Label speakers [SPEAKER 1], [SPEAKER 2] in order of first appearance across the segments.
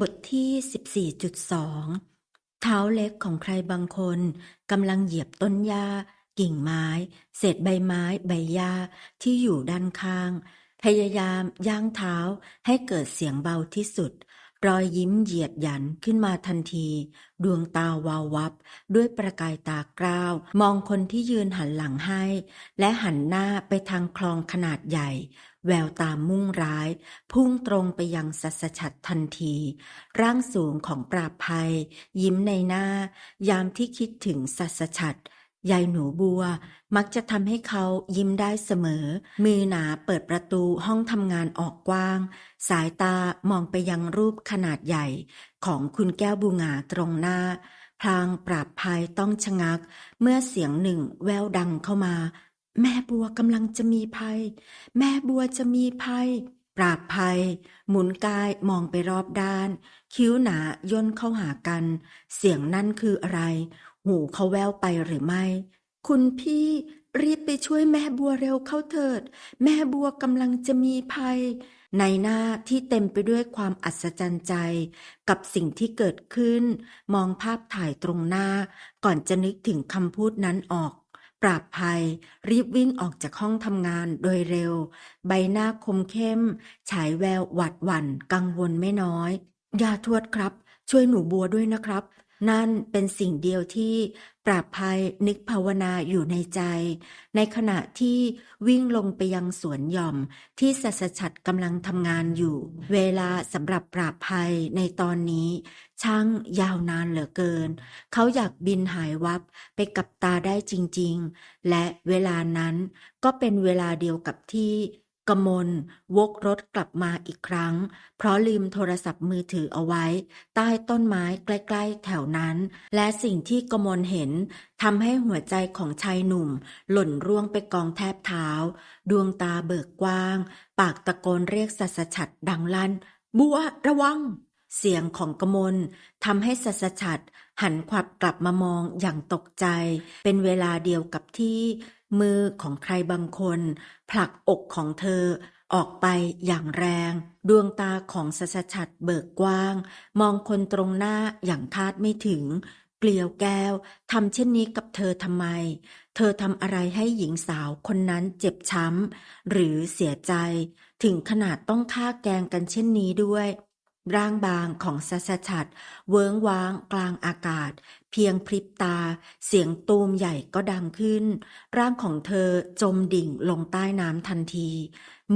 [SPEAKER 1] บทที่ 14.2 เท้าเล็กของใครบางคนกำลังเหยียบต้นหญ้า กิ่งไม้ เศษใบไม้ ใบหญ้าที่อยู่ด้านข้าง พยายามย่างเท้าให้เกิดเสียงเบาที่สุด รอยยิ้มเหยียดหยันขึ้นมาทันที ดวงตาวาววับ ด้วยประกายตากร้าว มองคนที่ยืนหันหลังให้ และหันหน้าไปทางคลองขนาดใหญ่ แววตามุ่งร้าย พุ่งตรงไปยังสัสชัดทันที ร่างสูงของปราบภัย ยิ้มในหน้า ยามที่คิดถึงสัสชัดยายหนูบัว มักจะทำให้เขายิ้มได้เสมอ มือหนาเปิดประตูห้องทำงานออกกว้าง สายตามองไปยังรูปขนาดใหญ่ ของคุณแก้วบูงาตรงหน้า พลางปราบภัยต้องชะงัก เมื่อเสียงหนึ่งแววดังเข้ามา แม่บัวกำลังจะมีภัย แม่บัวจะมีภัย ปราบภัย หมุนกายมองไปรอบด้าน คิ้วหนาย่นเข้าหากัน เสียงนั่นคืออะไร หูเขาแววไปหรือไม่ คุณพี่รีบไปช่วยแม่บัวเร็วเข้าเถิด แม่บัวกำลังจะมีภัย ในหน้าที่เต็มไปด้วยความอัศจรรย์ใจ กับสิ่งที่เกิดขึ้น มองภาพถ่ายตรงหน้า ก่อนจะนึกถึงคำพูดนั้นออก ปราบภัย รีบวิ่งออกจากห้องทำงานโดยเร็ว ใบหน้าคมเข้ม ฉายแววหวัดหวั่น กังวลไม่น้อย ยาทวดครับ ช่วยหนูบัวด้วยนะครับ นั่นเป็นสิ่งเดียวที่ปราบภัยนึกภาวนาอยู่ในใจ ในขณะที่วิ่งลงไปยังสวนหย่อมที่สัสชัดกำลังทำงานอยู่ เวลาสำหรับปราบภัยในตอนนี้ ช่างยาวนานเหลือเกิน เขาอยากบินหายวับไปกับตาได้จริง ๆ และเวลานั้นก็เป็นเวลาเดียวกับที่ กมลวกรถกลับมาอีกครั้ง เพราะลืมโทรศัพท์มือถือเอาไว้ ใต้ต้นไม้ใกล้ๆแถวนั้น และสิ่งที่กมลเห็นทำให้หัวใจของชายหนุ่ม หล่นร่วงไปกองแทบเท้า ดวงตาเบิกกว้าง ปากตะโกนเรียกสัสชัดดังลั่น บัวระวัง เสียงของกมลทำให้สัสชัดหันขวับกลับมามองอย่างตกใจ เป็นเวลาเดียวกับที่ มือของใครบางคน ผลักอกของเธอออกไปอย่างแรง ดวงตาของสัสชัดเบิกกว้าง มองคนตรงหน้าอย่างคาดไม่ถึง เกลียวแก้วทำเช่นนี้กับเธอทำไม เธอทำอะไรให้หญิงสาวคนนั้นเจ็บช้ำ หรือเสียใจ ถึงขนาดต้องฆ่าแกงกันเช่นนี้ด้วยร่างบางของสัสชัดเวิ้งว้างกลางอากาศ เพียงพริบตา เสียงตูมใหญ่ก็ดังขึ้น ร่างของเธอจมดิ่งลงใต้น้ำทันที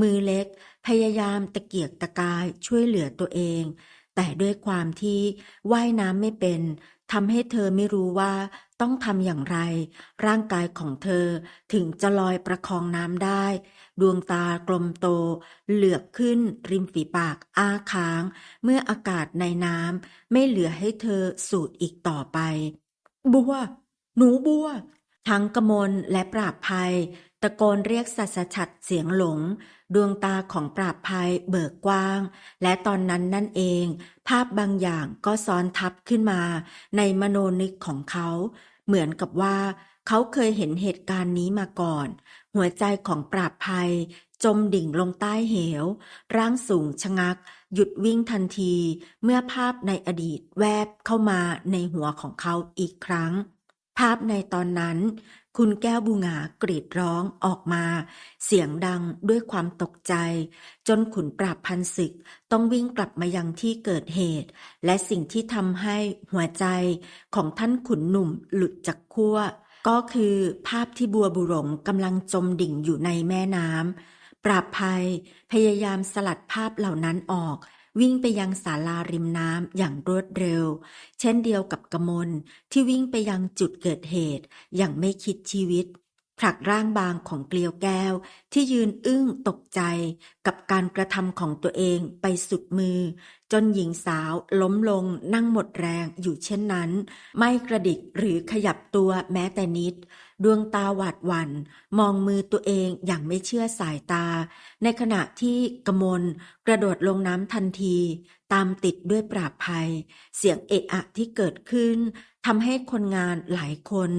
[SPEAKER 1] มือเล็ก พยายามตะเกียกตะกายช่วยเหลือตัวเอง แต่ด้วยความที่ว่ายน้ำไม่เป็น ทำให้เธอไม่รู้ว่าต้องทำอย่างไร ร่างกายของเธอถึงจะลอยประคองน้ำได้ ดวงตากลมโต เหลือบขึ้น ริมฝีปากอ้าค้าง เมื่ออากาศในน้ำไม่เหลือให้เธอสูดอีกต่อไป บัว หนูบัว ทั้งกมลและปราบภัย ตะโกนเรียกสัสชัดเสียงหลง ดวงตาของปราบภัยเบิกกว้าง และตอนนั้นนั่นเอง ภาพบางอย่างก็ซ้อนทับขึ้นมา ในมโนนึกของเขา เหมือนกับว่า เขาเคยเห็นเหตุการณ์นี้มาก่อน หัวใจของปราบภัย จมดิ่งลงใต้เหว ร่างสูงชะงัก หยุดวิ่งทันที เมื่อภาพในอดีตแวบเข้ามาในหัวของเขาอีกครั้งภาพในตอนนั้น คุณแก้วบูงากรีดร้องออกมา เสียงดังด้วยความตกใจ จนขุนปราบพันศึกต้องวิ่งกลับมายังที่เกิดเหตุ และสิ่งที่ทำให้หัวใจของท่านขุนหนุ่มหลุดจากขั้วก็คือภาพที่บัวบุหลงกำลังจมดิ่งอยู่ในแม่น้ำปราบภัยพยายามสลัดภาพเหล่านั้นออก วิ่งไปยังศาลาริมน้ำอย่างรวดเร็ว เช่นเดียวกับกมลที่วิ่งไปยังจุดเกิดเหตุอย่างไม่คิดชีวิต ผลักร่างบางของเกลียวแก้วที่ยืนอึ้งตกใจกับการกระทำของตัวเองไปสุดมือ จนหญิงสาวล้มลงนั่งหมดแรงอยู่เช่นนั้น ไม่กระดิกหรือขยับตัวแม้แต่นิด ดวงตาหวาดหวัน่นมองมือตัวเองอย่างไม่เชื่อสายตา ในขณะที่กมลกระโดดลงน้ำทันที ตามติดด้วยปราบภัย เสียงเอะอะที่เกิดขึ้น ทำให้คนงานหลายคน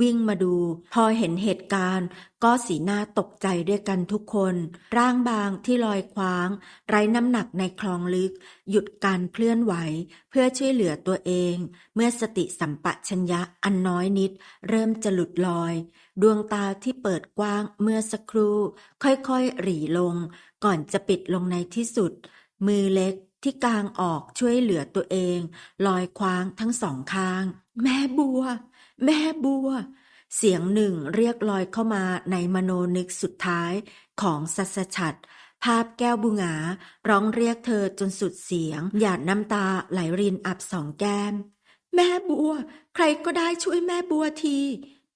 [SPEAKER 1] วิ่งมาดู พอเห็นเหตุการณ์ ก็สีหน้าตกใจด้วยกันทุกคน ร่างบางที่ลอยคว้าง ไร้น้ำหนักในคลองลึก หยุดการเคลื่อนไหว เพื่อช่วยเหลือตัวเอง เมื่อสติสัมปชัญญะอันน้อยนิด เริ่มจะหลุดลอย ดวงตาที่เปิดกว้างเมื่อสักครู่ ค่อยๆหรี่ลง ก่อนจะปิดลงในที่สุด มือเล็กที่กางออกช่วยเหลือตัวเอง ลอยคว้างทั้งสองข้าง แม่บัว แม่บัว เสียงหนึ่งเรียกลอยเข้ามาในมโนนึกสุดท้ายของสัสชัด ภาพแก้วบุงาร้องเรียกเธอจนสุดเสียง หยาดน้ำตาไหลรินอับสองแก้ม แม่บัว ใครก็ได้ช่วยแม่บัวที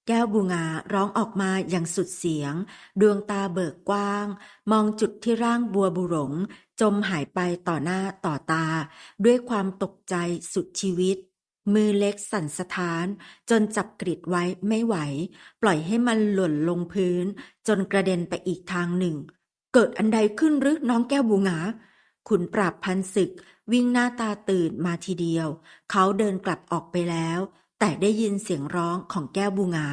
[SPEAKER 1] แก้วบุงาร้องออกมาอย่างสุดเสียง ดวงตาเบิกกว้าง มองจุดที่ร่างบัวบุหลง จมหายไปต่อหน้าต่อตา ด้วยความตกใจสุดชีวิต มือเล็กสั่นสะท้าน จนจับกริดไว้ไม่ไหว ปล่อยให้มันหล่นลงพื้น จนกระเด็นไปอีกทางหนึ่ง เกิดอันใดขึ้นหรือน้องแก้วบูงาขุนปราบพันศึก วิ่งหน้าตาตื่นมาทีเดียว เขาเดินกลับออกไปแล้ว แต่ได้ยินเสียงร้องของแก้วบูงา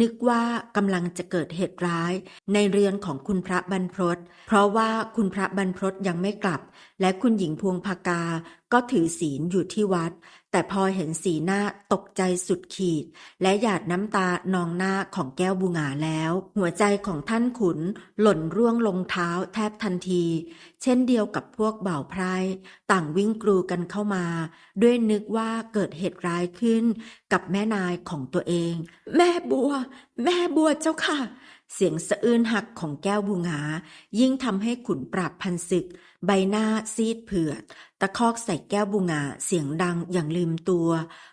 [SPEAKER 1] นึกว่ากำลังจะเกิดเหตุร้าย ในเรือนของคุณพระบรรพตเพราะว่าคุณพระบรรพตยังไม่กลับ และคุณหญิงพวงพากา ก็ถือศีลอยู่ที่วัด แต่พอเห็นสีหน้าตกใจสุดขีด และหยาดน้ำตานองหน้าของแก้วบูงาแล้ว หัวใจของท่านขุนหล่นร่วงลงเท้าแทบทันที เช่นเดียวกับพวกบ่าวไพร่ต่างวิ่งกรูกันเข้ามา ด้วยนึกว่าเกิดเหตุร้ายขึ้นกับแม่นายของตัวเอง แม่บัว แม่บัวเจ้าค่ะ เสียงสะอื้นหักของแก้วบูงา ยิ่งทำให้ขุนปราบพันศึก ใบหน้าซีดเผือด ตะคอกใส่แก้วบูงาเสียงดังอย่างลืมตัว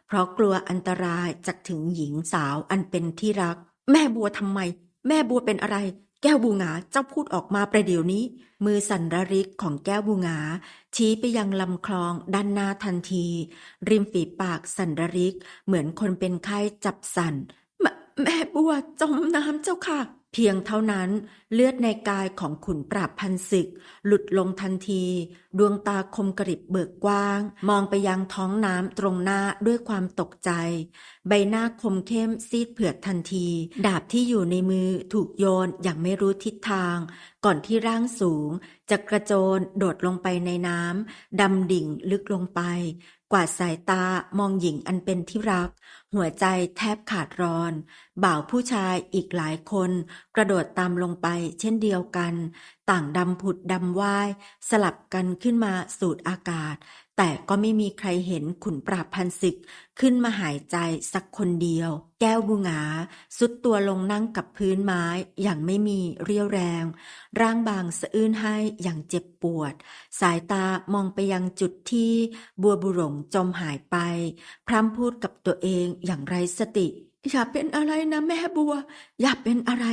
[SPEAKER 1] เพราะกลัวอันตรายจากถึงหญิงสาวอันเป็นที่รัก แม่บัวทำไม แม่บัวเป็นอะไร แก้วบูงาเจ้าพูดออกมาประเดี๋ยวนี้ มือสั่นระริกของแก้วบูงา ชี้ไปยังลำคลองด้านหน้าทันที ริมฝีปากสั่นระริก เหมือนคนเป็นไข้จับสั่นแม่บัวจมน้ำเจ้าค่ะ เพียงเท่านั้นเลือดในกายของขุนปราบพันศึก หลุดลงทันที ดวงตาคมกริบเบิกกว้าง มองไปยังท้องน้ำตรงหน้าด้วยความตกใจ ใบหน้าคมเข้มซีดเผือดทันที ดาบที่อยู่ในมือถูกโยนอย่างไม่รู้ทิศทาง ก่อนที่ร่างสูงจะกระโจนโดดลงไปในน้ำดำดิ่งลึกลงไป กวาดสายตามองหญิงอันเป็นที่รัก หัวใจแทบขาดรอน บ่าวผู้ชายอีกหลายคน กระโดดตามลงไปเช่นเดียวกัน ต่างดำผุดดำว่าย สลับกันขึ้นมาสูดอากาศ แต่ก็ไม่มีใครเห็นขุนปราบพันศึกขึ้นมาหายใจสักคนเดียว แก้วบูงาสุดตัวลงนั่งกับพื้นไม้อย่างไม่มีเรี่ยวแรง ร่างบางสะอื้นให้อย่างเจ็บปวด สายตามองไปยังจุดที่บัวบุหลงจมหายไป พร่ำพูดกับตัวเองอย่างไร้สติอย่าเป็นอะไรนะแม่บัว อย่าเป็นอะไร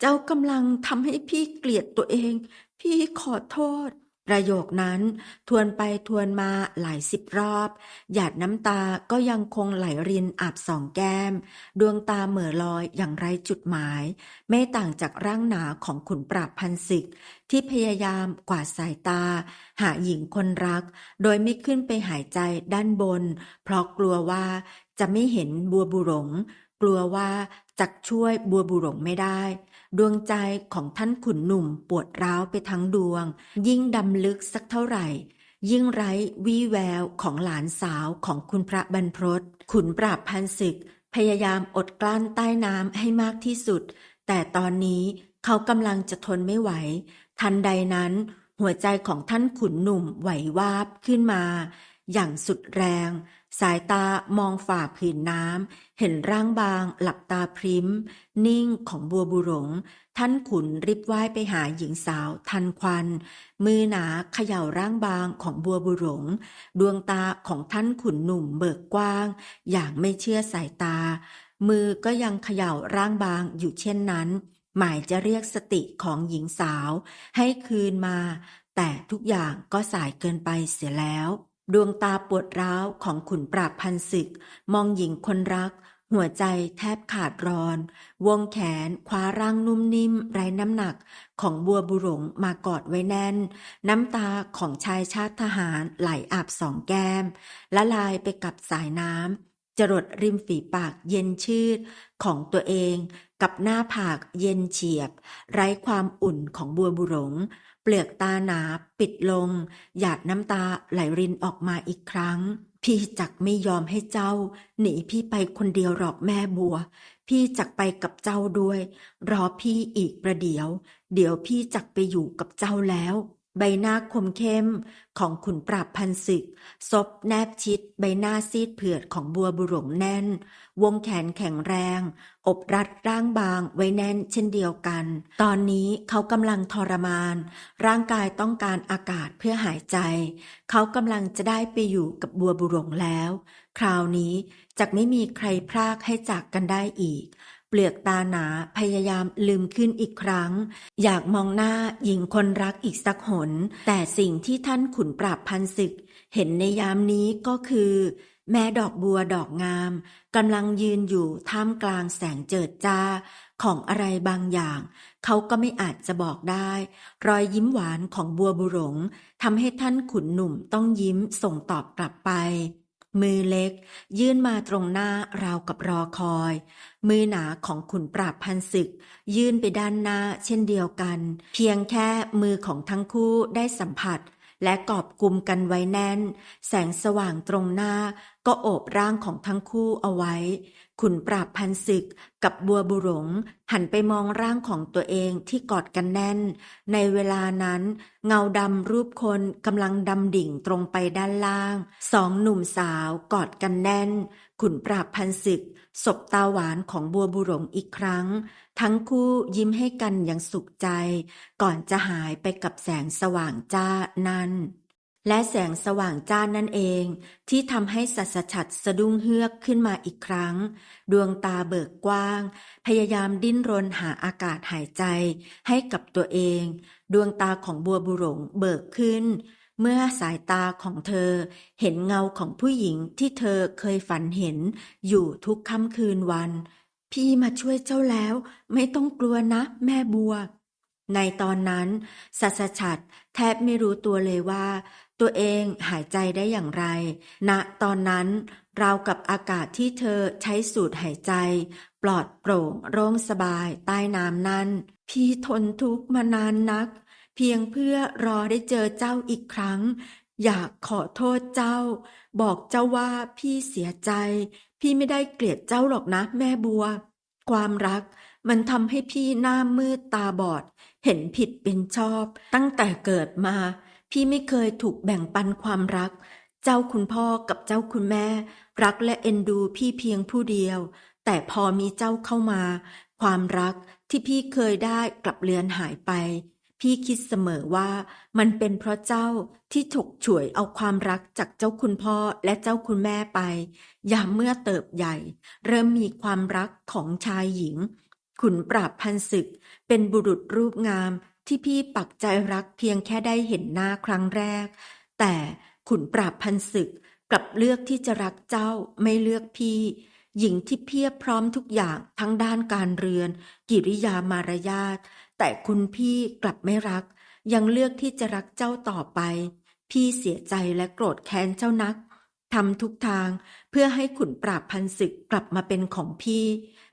[SPEAKER 1] เจ้ากำลังทำให้พี่เกลียดตัวเอง พี่ขอโทษ ประโยคนั้นทวนไปทวนมาหลายสิบรอบ หยาดน้ำตาก็ยังคงไหลรินอาบสองแก้ม ดวงตาเหม่อลอยอย่างไรจุดหมาย ไม่ต่างจากร่างหนาของขุนปราบพันศึกที่พยายามกวาดสายตา หาหญิงคนรัก โดยไม่ขึ้นไปหายใจด้านบน เพราะกลัวว่าจะไม่เห็นบัวบุหลงกลัวว่าจักช่วยบัวบุหลงไม่ได้ ดวงใจของท่านขุนหนุ่มปวดร้าวไปทั้งดวง ยิ่งดำลึกสักเท่าไหร่ ยิ่งไร้วี่แววของหลานสาวของคุณพระบรรพตขุนปราบพันศึก พยายามอดกลั้นใต้น้ำให้มากที่สุด แต่ตอนนี้เขากำลังจะทนไม่ไหว ทันใดนั้น หัวใจของท่านขุนหนุ่มไหววาบขึ้นมา อย่างสุดแรง สายตามองฝ่าผืนน้ำ เห็นร่างบาง หลับตาพริ้ม นิ่งของบัวบุหลงท่านขุนรีบว่ายไปหาหญิงสาว ทันควัน มือหนาเขย่าร่างบางของบัวบุหลงดวงตาของท่านขุนหนุ่มเบิกกว้าง อย่างไม่เชื่อสายตา มือก็ยังเขย่าร่างบางอยู่เช่นนั้น หมายจะเรียกสติของหญิงสาว ให้คืนมา แต่ทุกอย่างก็สายเกินไปเสียแล้ว ดวงตาปวดร้าวของขุนปราบพันศึก มองหญิงคนรัก หัวใจแทบขาดรอน วงแขนคว้าร่างนุ่มนิ่ม ไร้น้ำหนักของบัวบุหลงมากอดไว้แน่น น้ำตาของชายชาติทหารไหลอาบสองแก้ม ละลายไปกับสายน้ำจรดริมฝีปากเย็นชืดของตัวเอง กับหน้าผากเย็นเฉียบ ไร้ความอุ่นของบัวบุหลง เปลือกตาหนาปิดลง หยาดน้ำตาไหลรินออกมาอีกครั้ง พี่จักไม่ยอมให้เจ้า หนีพี่ไปคนเดียวหรอกแม่บัว พี่จักไปกับเจ้าด้วย รอพี่อีกประเดี๋ยว เดี๋ยวพี่จักไปอยู่กับเจ้าแล้ว ใบหน้าคมเข้มของขุนปราบพันศึก ซบแนบชิดใบหน้าซีดเผือดของบัวบุหลงแน่น วงแขนแข็งแรง อบรัดร่างบางไว้แน่นเช่นเดียวกัน ตอนนี้เขากำลังทรมาน ร่างกายต้องการอากาศเพื่อหายใจ เขากำลังจะได้ไปอยู่กับบัวบุหลงแล้ว คราวนี้จะไม่มีใครพรากให้จากกันได้อีก เปลือกตาหนาพยายามลืมขึ้นอีกครั้ง อยากมองหน้าหญิงคนรักอีกสักหน แต่สิ่งที่ท่านขุนปราบพันศึก เห็นในยามนี้ก็คือ แม่ดอกบัวดอกงามกำลังยืนอยู่ท่ามกลางแสงเจิดจ้าของอะไรบางอย่าง เขาก็ไม่อาจจะบอกได้ รอยยิ้มหวานของบัวบุหลงทำให้ท่านขุนหนุ่มต้องยิ้มส่งตอบกลับไป มือเล็ก ยื่นมาตรงหน้าราวกับรอคอย มือหนาของขุนปราบพันศึก ยื่นไปด้านหน้าเช่นเดียวกัน เพียงแค่มือของทั้งคู่ได้สัมผัส และกอบกลุมกันไว้แน่น แสงสว่างตรงหน้าก็โอบร่างของทั้งคู่เอาไว้ ขุนปราบพันศึกกับบัวบุหลง หันไปมองร่างของตัวเองที่กอดกันแน่น ในเวลานั้น เงาดำรูปคนกำลังดำดิ่งตรงไปด้านล่าง สองหนุ่มสาวกอดกันแน่น ขุนปราบพันศึกสบตาหวานของบัวบุหลงอีกครั้ง ทั้งคู่ยิ้มให้กันอย่างสุขใจ ก่อนจะหายไปกับแสงสว่างจ้านั้น และแสงสว่างจ้านั่นเองที่ทำให้สัสชัดสะดุ้งเฮือกขึ้นมาอีกครั้ง ดวงตาเบิกกว้าง พยายามดิ้นรนหาอากาศหายใจให้กับตัวเอง ดวงตาของบัวบุหลงเบิกขึ้น เมื่อสายตาของเธอเห็นเงาของผู้หญิงที่เธอเคยฝันเห็นอยู่ทุกค่ำคืนวัน พี่มาช่วยเจ้าแล้ว ไม่ต้องกลัวนะ แม่บัวในตอนนั้นสัสชัดแทบไม่รู้ตัวเลยว่า ตัวเองหายใจได้อย่างไรณตอนนั้นราวกับอากาศที่เธอใช้สูดหายใจ ปลอดโปร่งโล่งสบายใต้น้ำนั้น พี่ทนทุกข์มานานนัก เพียงเพื่อรอได้เจอเจ้าอีกครั้ง อยากขอโทษเจ้า บอกเจ้าว่าพี่เสียใจ พี่ไม่ได้เกลียดเจ้าหรอกนะแม่บัว ความรักมันทำให้พี่หน้ามืดตาบอด เห็นผิดเป็นชอบ ตั้งแต่เกิดมา พี่ไม่เคยถูกแบ่งปันความรัก เจ้าคุณพ่อกับเจ้าคุณแม่ รักและเอ็นดูพี่เพียงผู้เดียว แต่พอมีเจ้าเข้ามา ความรักที่พี่เคยได้กลับเลือนหายไป พี่คิดเสมอว่ามันเป็นเพราะเจ้าที่ฉกฉวยเอาความรักจากเจ้าคุณพ่อและเจ้าคุณแม่ไป อย่าเมื่อเติบใหญ่ เริ่มมีความรักของชายหญิง ขุนปราบพันศึก เป็นบุรุษรูปงาม ที่พี่ปักใจรักเพียงแค่ได้เห็นหน้าครั้งแรก แต่ขุนปราบพันศึกกลับเลือกที่จะรักเจ้าไม่เลือกพี่ หญิงที่เพียบพร้อมทุกอย่างทั้งด้านการเรือน กิริยามารยาทแต่คุณพี่กลับไม่รัก ยังเลือกที่จะรักเจ้าต่อไป พี่เสียใจและโกรธแค้นเจ้านักทำทุกทางเพื่อให้ขุนปราบพันศึกกลับมาเป็นของพี่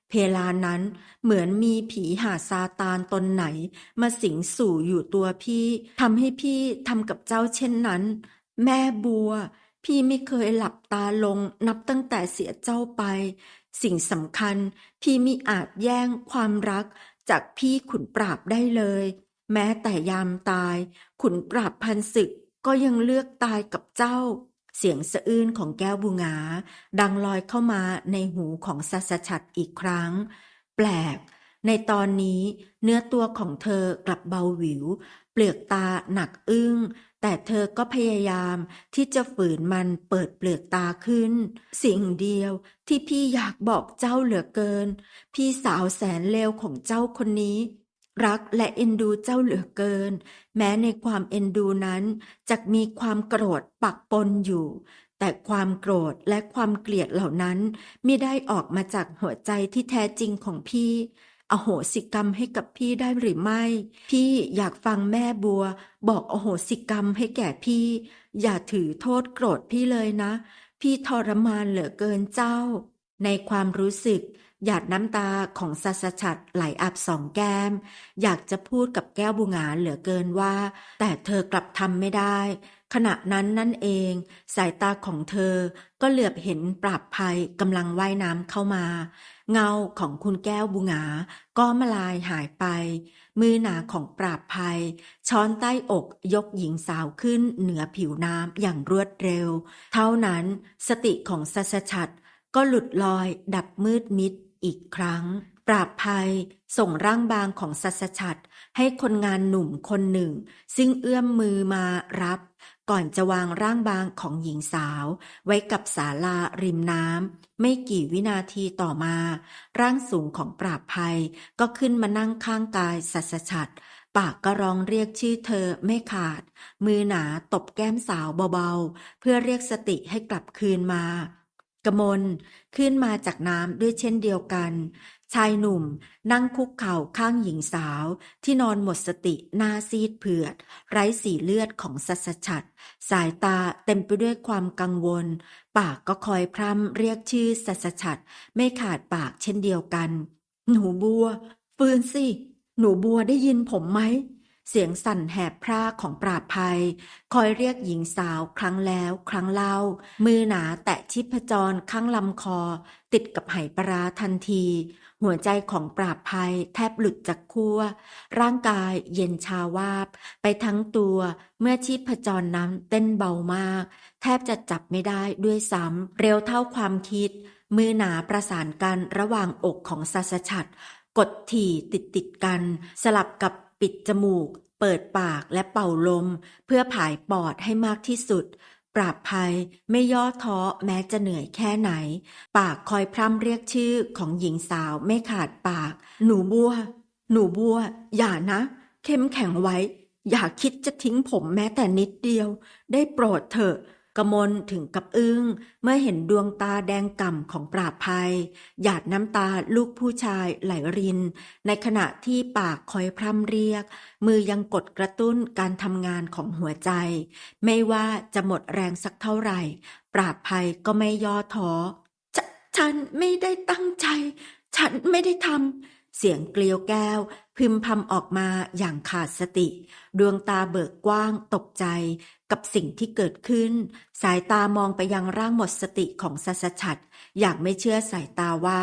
[SPEAKER 1] เพลานั้นเหมือนมีผีหาซาตานตนไหน มาสิงสู่อยู่ตัวพี่ทำให้พี่ทำกับเจ้าเช่นนั้น แม่บัว พี่ไม่เคยหลับตาลงนับตั้งแต่เสียเจ้าไป สิ่งสำคัญ พี่มิอาจแย่งความรักจากพี่ขุนปราบได้เลย แม้แต่ยามตาย ขุนปราบพันศึกก็ยังเลือกตายกับเจ้า เสียงสะอื้นของแก้วบุงา ดังลอยเข้ามาในหูของสัสชัดอีกครั้ง แปลก ในตอนนี้เนื้อตัวของเธอกลับเบาหวิว เปลือกตาหนักอึ้ง แต่เธอก็พยายามที่จะฝืนมันเปิดเปลือกตาขึ้น สิ่งเดียวที่พี่อยากบอกเจ้าเหลือเกิน พี่สาวแสนเลวของเจ้าคนนี้ รักและเอ็นดูเจ้าเหลือเกิน แม้ในความเอ็นดูนั้นจะมีความโกรธปักปนอยู่ แต่ความโกรธและความเกลียดเหล่านั้นไม่ได้ออกมาจากหัวใจที่แท้จริงของพี่อโหสิกรรมให้กับพี่ได้หรือไม่ พี่อยากฟังแม่บัว บอกอโหสิกรรมให้แก่พี่ อย่าถือโทษโกรธพี่เลยนะ พี่ทรมานเหลือเกินเจ้า ในความรู้สึก หยาดน้ำตาของสัสชัดไหลอาบสองแก้ม อยากจะพูดกับแก้วบุงาเหลือเกินว่า แต่เธอกลับทำไม่ได้ ขณะนั้นนั่นเอง สายตาของเธอก็เหลือบเห็นปราบภัยกำลังว่ายน้ำเข้ามา เงาของคุณแก้วบุงา ก็มาลายหายไป มือหนาของปราบภัย ช้อนใต้อกยกหญิงสาวขึ้นเหนือผิวน้ำอย่างรวดเร็ว เท่านั้นสติของสัสชัดก็หลุดลอยดับมืดมิด อีกครั้ง ปราบภัยส่งร่างบางของสัสชัดให้คนงานหนุ่มคนหนึ่ง ซึ่งเอื้อมมือมารับ ก่อนจะวางร่างบางของหญิงสาว ไว้กับศาลาริมน้ำไม่กี่วินาทีต่อมา ร่างสูงของปราบภัยก็ขึ้นมานั่งข้างกายสัสชัดปากก็ร้องเรียกชื่อเธอไม่ขาด มือหนาตบแก้มสาวเบาๆ เพื่อเรียกสติให้กลับคืนมา กมลขึ้นมาจากน้ำด้วยเช่นเดียวกัน ชายหนุ่มนั่งคุกเข่าข้างหญิงสาวที่นอนหมดสติหน้าซีดเผือด ไร้สีเลือดของสัสชัด สายตาเต็มไปด้วยความกังวล ปากก็คอยพร่ำเรียกชื่อสัสชัด ไม่ขาดปากเช่นเดียวกัน หนูบัว ฟื้นสิ หนูบัวได้ยินผมไหม เสียงสั่นแหบพร่าของปราบภัย คอยเรียกหญิงสาวครั้งแล้วครั้งเล่า มือหนาแตะชิพจรข้างลำคอ ติดกับไหปลาร้าทันที หัวใจของปราบภัยแทบหลุดจากขั้ว ร่างกายเย็นชาวาบ ไปทั้งตัวเมื่อชีพจรนั้นเต้นเบามาก แทบจะจับไม่ได้ด้วยซ้ำเร็วเท่าความคิด มือหนาประสานกันระหว่างอกของสัสชัดกดถี่ติดติดกัน สลับกับ ปิดจมูก เปิดปากและเป่าลม เพื่อผายปอดให้มากที่สุด ปราบภัยไม่ย่อท้อแม้จะเหนื่อยแค่ไหน ปากคอยพร่ำเรียกชื่อของหญิงสาวไม่ขาดปาก หนูบัว หนูบัว อย่านะ เข้มแข็งไว้ อย่าคิดจะทิ้งผมแม้แต่นิดเดียว ได้โปรดเถอะ กมลถึงกับอึ้ง เมื่อเห็นดวงตาแดงก่ำของปราบภัย หยาดน้ำตาลูกผู้ชายไหลริน ในขณะที่ปากคอยพร่ำเรียก มือยังกดกระตุ้นการทำงานของหัวใจ ไม่ว่าจะหมดแรงสักเท่าไหร่ ปราบภัยก็ไม่ย่อท้อฉฉันไม่ได้ตั้งใจ ฉันไม่ได้ทำ เสียงเกลียวแก้ว พึมพำออกมาอย่างขาดสติ ดวงตาเบิกกว้างตกใจกับสิ่งที่เกิดขึ้น สายตามองไปยังร่างหมดสติของสัสชัดอย่างไม่เชื่อสายตาว่า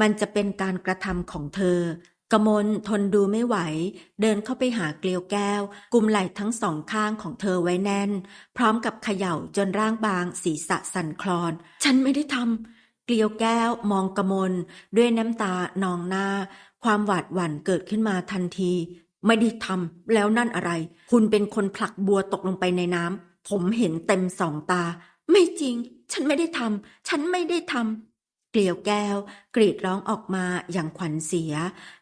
[SPEAKER 1] มันจะเป็นการกระทำของเธอกมลทนดูไม่ไหว เดินเข้าไปหาเกลียวแก้ว กุมไหล่ทั้งสองข้างของเธอไว้แน่น พร้อมกับเขย่าจนร่างบางศีรษะสั่นคลอน ฉันไม่ได้ทำเกลียวแก้วมองกมลด้วยน้ำตานองหน้า ความหวาดหวั่นเกิดขึ้นมาทันที ไม่ได้ทำแล้วนั่นอะไร คุณเป็นคนผลักบัวตกลงไปในน้ำผมเห็นเต็มสองตา ไม่จริง ฉันไม่ได้ทำฉันไม่ได้ทำ ลียวแก้ว กรีดร้องออกมาอย่างขวัญเสีย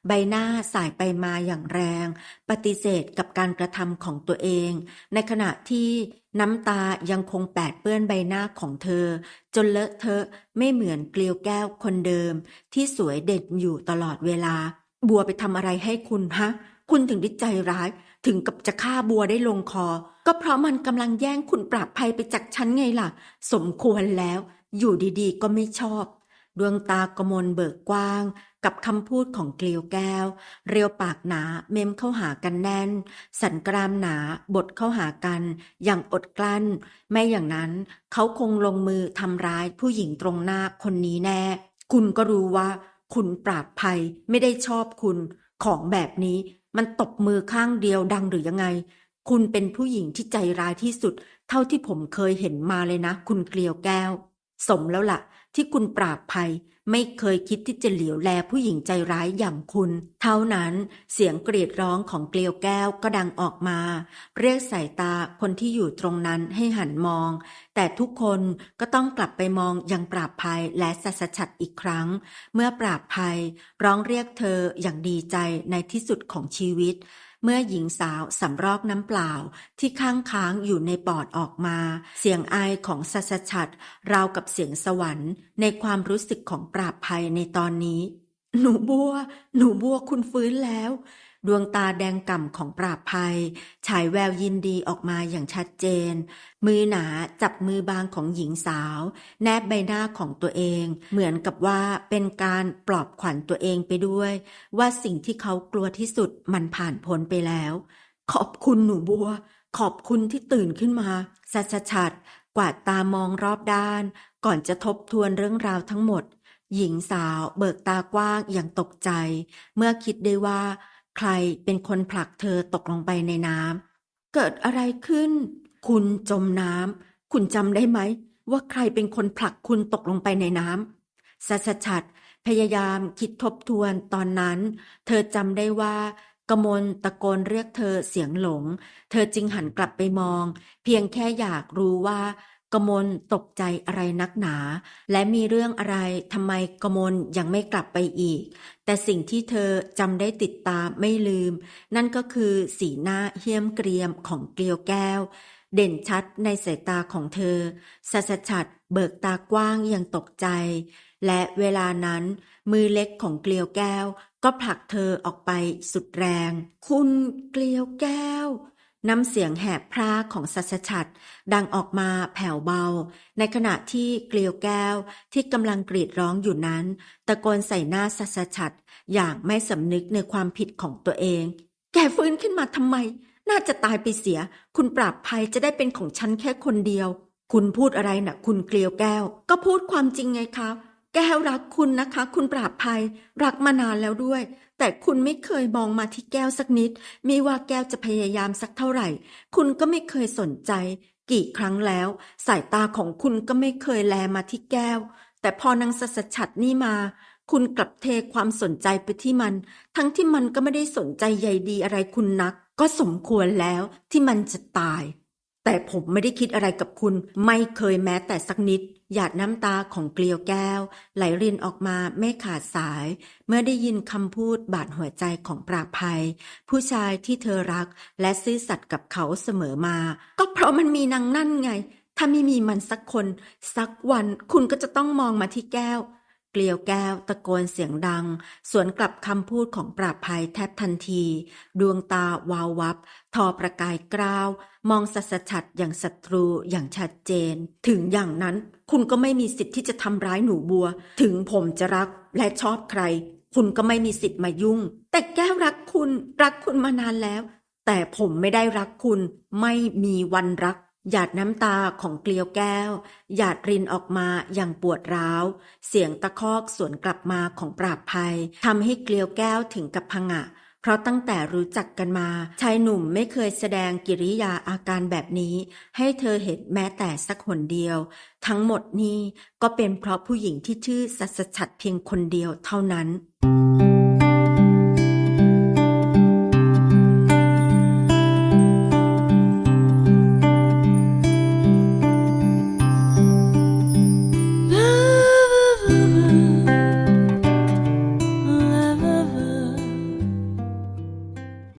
[SPEAKER 1] ใบหน้าสายไปมาอย่างแรง ปฏิเสธกับการกระทำของตัวเอง ในขณะที่น้ำตายังคงแปดเปื้อนใบหน้าของเธอ จนเลอะเทอะไม่เหมือนเกลียวแก้วคนเดิม ที่สวยเด่นอยู่ตลอดเวลา บัวไปทำอะไรให้คุณฮะ คุณถึงได้ใจร้ายถึงกับจะฆ่าบัวได้ลงคอ ก็เพราะมันกำลังแย่งคุณปราบภัยไปจากฉันไงล่ะ สมควรแล้ว อยู่ดีๆ ก็ไม่ชอบ ดวงตากมลเบิกกว้าง กับคำพูดของเกลียวแก้ว เรียวปากหนาเมมเข้าหากันแน่น สันกรามหนาบดเข้าหากัน อย่างอดกลั้น ไม่อย่างนั้นเขาคงลงมือทำร้ายผู้หญิงตรงหน้าคนนี้แน่ คุณก็รู้ว่า คุณปราบภัยไม่ได้ชอบคุณ ของแบบนี้มันตบมือข้างเดียวดังหรือยังไง คุณเป็นผู้หญิงที่ใจร้ายที่สุด เท่าที่ผมเคยเห็นมาเลยนะ คุณเกลียวแก้ว สมแล้วล่ะ ที่คุณปราบภัย ไม่เคยคิดที่จะเหลียวแลผู้หญิงใจร้ายอย่างคุณ เท่านั้นเสียงกรีดร้องของเกลียวแก้วก็ดังออกมา เรียกสายตาคนที่อยู่ตรงนั้นให้หันมอง แต่ทุกคนก็ต้องกลับไปมองยังปราบภัยและสัสชัดอีกครั้ง เมื่อปราบภัยร้องเรียกเธออย่างดีใจในที่สุดของชีวิต เมื่อหญิงสาวสำรอกน้ำเปล่าที่ค้างค้างอยู่ในปอดออกมา เสียงไอของสัสชัดราวกับเสียงสวรรค์ ในความรู้สึกของปราบภัยในตอนนี้ หนูบัว หนูบัวคุณฟื้นแล้ว ดวงตาแดงก่ำของปราบภัย ฉายแววยินดีออกมาอย่างชัดเจน มือหนาจับมือบางของหญิงสาว แนบใบหน้าของตัวเอง เหมือนกับว่าเป็นการปลอบขวัญตัวเองไปด้วย ว่าสิ่งที่เขากลัวที่สุดมันผ่านพ้นไปแล้ว ขอบคุณหนูบัว ขอบคุณที่ตื่นขึ้นมาชัดชัดกวาดตามองรอบด้าน ก่อนจะทบทวนเรื่องราวทั้งหมดหญิงสาวเบิกตากว้างอย่างตกใจ เมื่อคิดได้ว่า ใครเป็นคนผลักเธอตกลงไปในน้ำเกิดอะไรขึ้น คุณจมน้ำคุณจำได้ไหม ว่าใครเป็นคนผลักคุณตกลงไปในน้ำสัสชัดพยายามคิดทบทวนตอนนั้น เธอจำได้ว่ากมลตะโกนเรียกเธอเสียงหลง เธอจึงหันกลับไปมอง เพียงแค่อยากรู้ว่า กมลตกใจอะไรนักหนา และมีเรื่องอะไรทำไมกมลยังไม่กลับไปอีก แต่สิ่งที่เธอจำได้ติดตามไม่ลืม นั่นก็คือสีหน้าเหี้ยมเกรียมของเกลียวแก้ว เด่นชัดในสายตาของเธอสัสชัดเบิกตากว้างอย่างตกใจ และเวลานั้น มือเล็กของเกลียวแก้ว ก็ผลักเธอออกไปสุดแรง คุณเกลียวแก้ว น้ำเสียงแหบพร่าของสัสชัดดังออกมาแผ่วเบา ในขณะที่เกลียวแก้วที่กำลังกรีดร้องอยู่นั้น ตะโกนใส่หน้าสัสชัดอย่างไม่สำนึกในความผิดของตัวเอง แกฟื้นขึ้นมาทำไม น่าจะตายไปเสีย คุณปราบภัยจะได้เป็นของฉันแค่คนเดียว คุณพูดอะไรนะ่ะ คุณเกลียวแก้ว ก็พูดความจริงไงคะแก้วรักคุณนะคะ คุณปราบภัย รักมานานแล้วด้วย แต่คุณไม่เคยมองมาที่แก้วสักนิด มีว่าแก้วจะพยายามสักเท่าไหร่ คุณก็ไม่เคยสนใจ กี่ครั้งแล้ว สายตาของคุณก็ไม่เคยแลมาที่แก้ว แต่พอนางสัสชัดนี่มา คุณกลับเทความสนใจไปที่มัน ทั้งที่มันก็ไม่ได้สนใจใยดีอะไรคุณนัก ก็สมควรแล้วที่มันจะตาย แต่ผมไม่ได้คิดอะไรกับคุณ ไม่เคยแม้แต่สักนิด หยาดน้ำตาของเกลียวแก้ว ไหลรินออกมาไม่ขาดสาย เมื่อได้ยินคำพูดบาดหัวใจของปราภัย ผู้ชายที่เธอรักและซื่อสัตย์กับเขาเสมอมา ก็เพราะมันมีนางนั่นไง ถ้าไม่มีมันสักคน สักวันคุณก็จะต้องมองมาที่แก้วเกลียวแก้วตะโกนเสียงดัง สวนกลับคำพูดของปราภัยแทบทันที ดวงตาวาววับ ทอประกายกล้าว มองสัสชัดอย่างศัตรูอย่างชัดเจน ถึงอย่างนั้นคุณก็ไม่มีสิทธิ์ที่จะทำร้ายหนูบัว ถึงผมจะรักและชอบใคร คุณก็ไม่มีสิทธิ์มายุ่ง แต่แก้วรักคุณ รักคุณมานานแล้ว แต่ผมไม่ได้รักคุณ ไม่มีวันรัก หยาดน้ำตาของเกลียวแก้ว หยาดรินออกมาอย่างปวดร้าว เสียงตะคอกสวนกลับมาของปราบภัยทำให้เกลียวแก้วถึงกับพังะ เพราะตั้งแต่รู้จักกันมา ชายหนุ่มไม่เคยแสดงกิริยาอาการแบบนี้ ให้เธอเห็นแม้แต่สักหนเดียว ทั้งหมดนี้ก็เป็นเพราะผู้หญิงที่ชื่อสัสชัดเพียงคนเดียวเท่านั้น